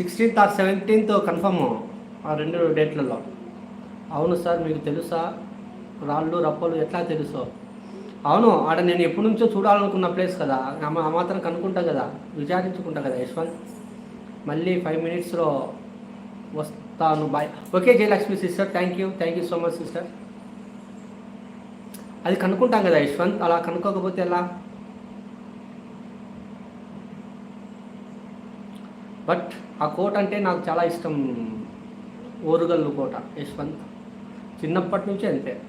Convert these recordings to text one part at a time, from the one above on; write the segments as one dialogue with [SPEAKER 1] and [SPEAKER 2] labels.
[SPEAKER 1] Sixteenth are seventeenth confirm ఆ రెండు డేట్లలో. అవును సార్ మీకు తెలుసా? రాళ్ళు రప్పలు ఎట్లా తెలుసో? అవును ఆడ నేను ఎప్పటి నుంచో చూడాలనుకున్న ప్లేస్ కదా. ఆ మా- మాత్రం కనుక్కుంటా కదా. విచారించుకుంటా కదా యశ్వంత్. మళ్ళీ ఫైవ్ మినిట్స్లో వస్తాను. Bye okay Jayalakshmi sister thank you thank you so much sister అది కనుక్కుంటాం కదా యశ్వంత్. అలా కనుక్కోకపోతే ఎలా? బట్ ఆ కోట అంటే నాకు చాలా ఇష్టం. ఓరుగల్లు కోట యశ్వంత్. చిన్నప్పటి నుంచి అంతే.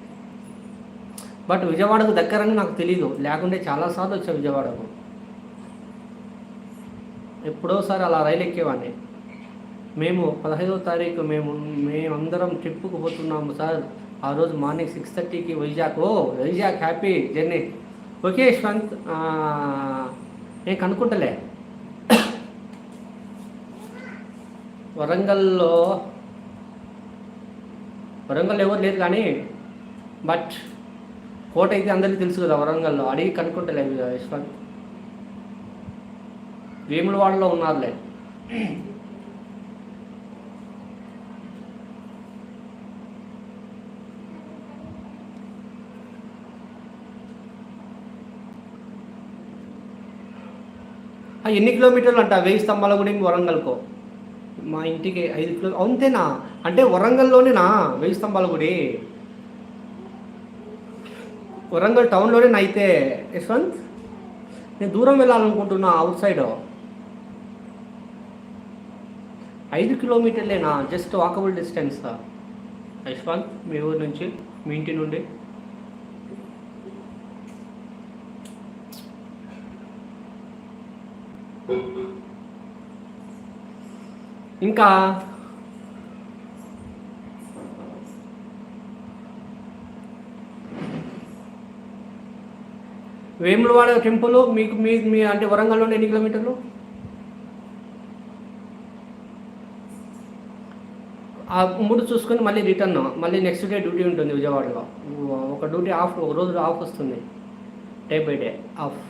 [SPEAKER 1] బట్ విజయవాడకు దగ్గరని నాకు తెలీదు. లేకుంటే చాలాసార్లు వచ్చా విజయవాడకు. ఎప్పుడోసారి అలా రైలు ఎక్కేవాడిని. మేము పదహైదవ తారీఖు మేము మేమందరం ట్రిప్పుకు పోతున్నాము సార్. ఆ రోజు మార్నింగ్ సిక్స్ థర్టీకి వైజాగ్. ఓ Vizag happy journey. Okay Yashwant. నేను కనుక్కుంటలే. వరంగల్లో వరంగల్ ఎవరు లేదు కానీ బట్ కోట అయితే అందరికీ తెలుసు కదా వరంగల్లో. అడిగి కనుక్కుంటలే యశ్వంత్. వేములవాడలో ఉన్నారులే. ఎన్ని కిలోమీటర్లు అంట? వెయ్యి స్తంభాల గుడి వరంగల్కో? మా ఇంటికి ఐదు కిలో అంతేనా? అంటే వరంగల్లోనేనా? వెయ్యి స్తంభాల గుడి? వరంగల్ టౌన్లోనే అయితే యశ్వంత్? నేను దూరం వెళ్ళాలనుకుంటున్నా అవుట్ సైడ్. ఐదు కిలోమీటర్లేనా? Just walkable distance. యశ్వంత్ మీ ఊరు నుంచి మీ ఇంటి నుండి. ఇంకా వేములవాడ టెంపుల్ మీకు మీ మీ అంటే వరంగల్ నుండి ఎన్ని కిలోమీటర్లు? ఆ మూడు చూసుకొని మళ్ళీ రిటర్న్ మళ్ళీ నెక్స్ట్ డే డ్యూటీ ఉంటుంది విజయవాడలో. ఒక డ్యూటీ ఆఫ్ ఒక రోజు ఆఫ్ వస్తుంది. డే బై డే ఆఫ్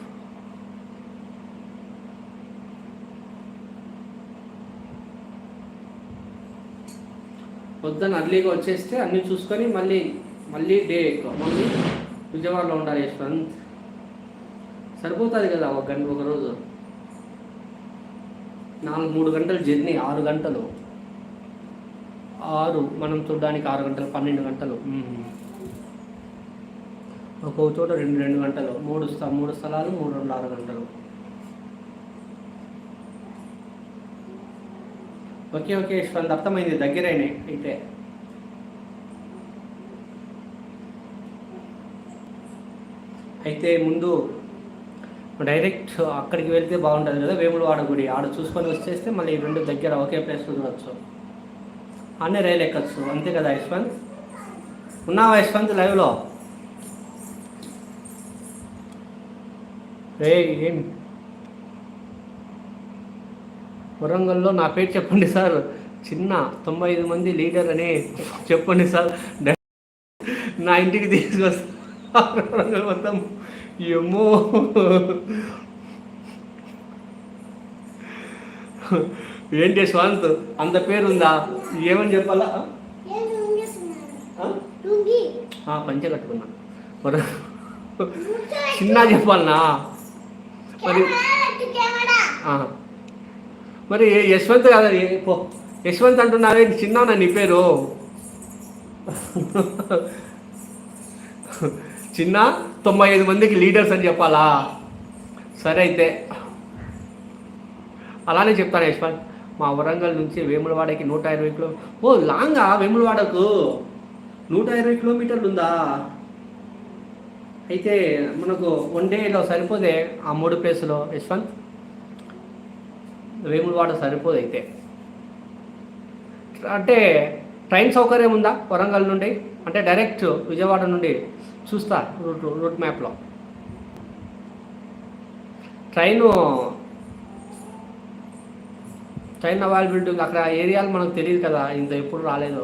[SPEAKER 1] పొద్దున్న అర్లీగా వచ్చేస్తే అన్నీ చూసుకొని మళ్ళీ మళ్ళీ డే మళ్ళీ విజయవాడలో ఉండాలి యశ్వంత్ సరిపోతుంది కదా ఒక గంట ఒక రోజు. నాలుగు మూడు గంటల జర్నీ ఆరు గంటలు. ఆరు మనం చూడడానికి ఆరు గంటలు పన్నెండు గంటలు. ఒక్కొక్క చోట రెండు రెండు గంటలు. మూడు స్థ మూడు స్థలాలు మూడు రెండు ఆరు గంటలు. ఓకే ఓకే యశ్వంత్ అర్థమైంది దగ్గరైన అయితే. అయితే ముందు డైరెక్ట్ అక్కడికి వెళ్తే బాగుంటుంది కదా వేములవాడ గుడి. ఆడ చూసుకొని వచ్చేస్తే మళ్ళీ ఈ రెండు దగ్గర ఒకే ప్లేస్ చూడవచ్చు అన్నీ రైలు ఎక్కచ్చు. అంతే కదా యశ్వంత్ ఉన్నావా యశ్వంత్ లైవ్లో? రే ఏం? వరంగల్లో నా పేరు చెప్పండి సార్. చిన్న తొంభై ఐదు మంది లీడర్ అని చెప్పండి సార్. నా ఇంటికి తీసుకొస్తా వరంగల్ మొత్తం. ఏమో. ఏంటి స్వాంత్? అంత పేరు ఉందా ఏమని చెప్పాలా? పంచె కట్టుకున్నా. వర చిన్న చెప్పాలనా? మరి మరి యశ్వంత్ కదా పో. యశ్వంత్ అంటున్నారే చిన్న నీ పేరు. చిన్న తొంభై ఐదు మందికి లీడర్స్ అని చెప్పాలా? సరే అయితే. అలానే చెప్తాను యశ్వంత్ మా వరంగల్ నుంచి వేములవాడకి నూట ఇరవై కిలో ఓ లాంగా వేములవాడకు నూట ఇరవై కిలోమీటర్లు ఉందా? అయితే మనకు వన్ డేలో సరిపోదే ఆ మూడు ప్లేసులో యశ్వంత్. వేములవాడ సరిపోదు అయితే అంటే ట్రైన్ సౌకర్యం ఉందా వరంగల్ నుండి? అంటే డైరెక్ట్ విజయవాడ నుండి చూస్తా రూట్ రూట్ మ్యాప్లో. ట్రైను ట్రైన్ అవైలబిలిటీ అక్కడ ఏరియాలు మనకు తెలియదు కదా ఇంత ఎప్పుడు రాలేదు.